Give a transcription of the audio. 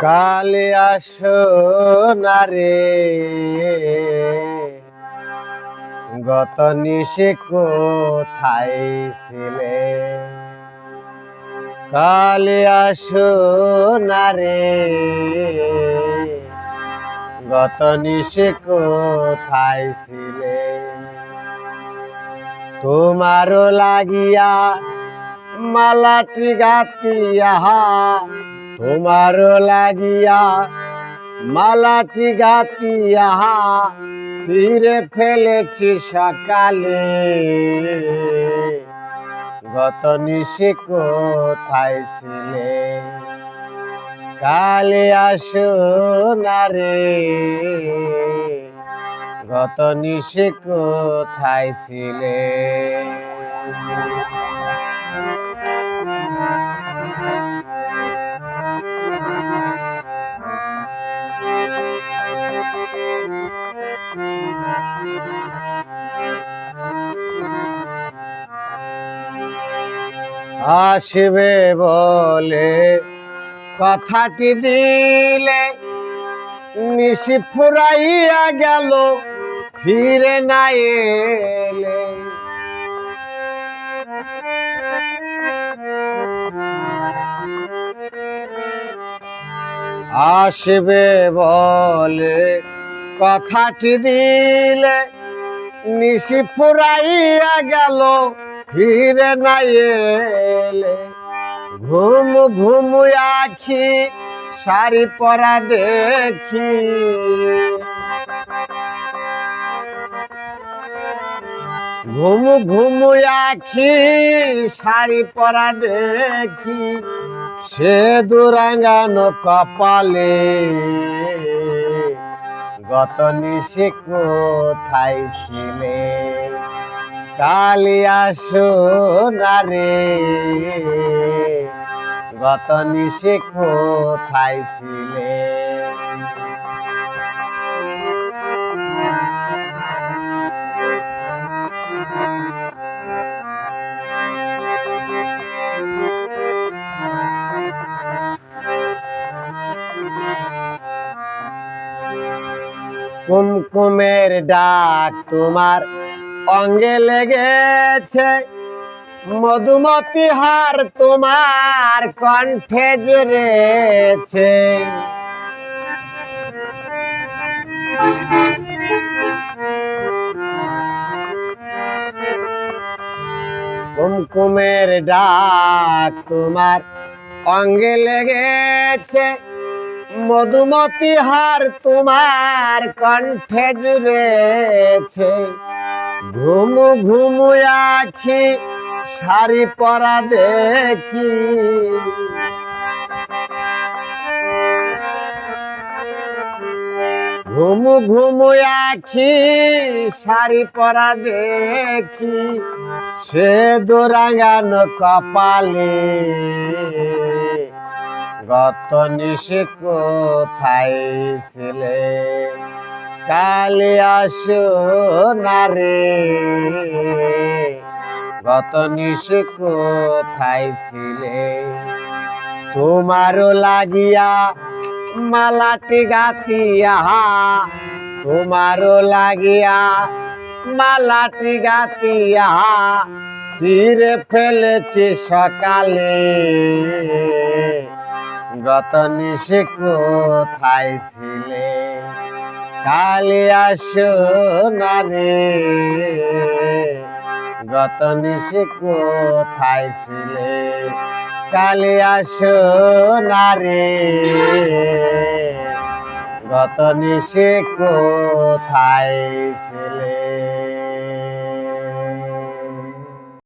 কালে আসো না রে। গত নিশে কোথায় ছিলে? কালে আসো না রে। গত নিশে কোথায় ছিলে? তোমারও লাগিয়া মালাটি গাতিয়া তোমারও লাগিয়া মালাটি গাতিয়া ফিরে ফেলেছি সকালে। গত নিশে কোথায় ছিলে? কালে আসো না রে। গত নিশে কোথায় ছিলে? আসবে বলে কথাটি দিলে নিশি ফুরাইয়া গেল ফিরে না এলে। আসবে বলে কথাটি দিলে নিশি ফুরাইয়া গেল, ফিরে না এলে। ঘুম ঘুম আখি শাড়ি পরা দেখি। ঘুম ঘুম আখি শাড়ি পরা দেখি, সে দুরাঙ্গানো কপালে। গত নিশে কোথায় ছিলে? কালি আসো না রে। গত নিশে কোথায় ছিলে? কুমকুমের ডাক তোমার অঙ্গে লেগেছে। মধুমতি হার তোমার কণ্ঠে জুড়েছে। কুমকুমের ডাক তোমার অঙ্গে লেগেছে। মধুমতি হার তোমার কণ্ঠে জুড়েছে। ঘুমু ঘুমু শাড়ি পরা দেখি। ঘুমু ঘুমু আখি, শাড়ি পরা দেখি। সে দোরাঙ্গানো কপালে গত নিশে কোথায় ছিলে? কালে আসো না রে। গত নিশে কোথায় ছিলে? তোমারও লাগিয়া মালাটি গাতিয়া তোমারও লাগিয়া মালাটি গাতিয়া সিরে ফেলেছি সকালে। গত নিশে কোথায় ছিলে? কালে আসো না রে। গত নিশে কোথায় ছিলে? কালে আসো না রে। গত নিশে কোথায় ছিলে?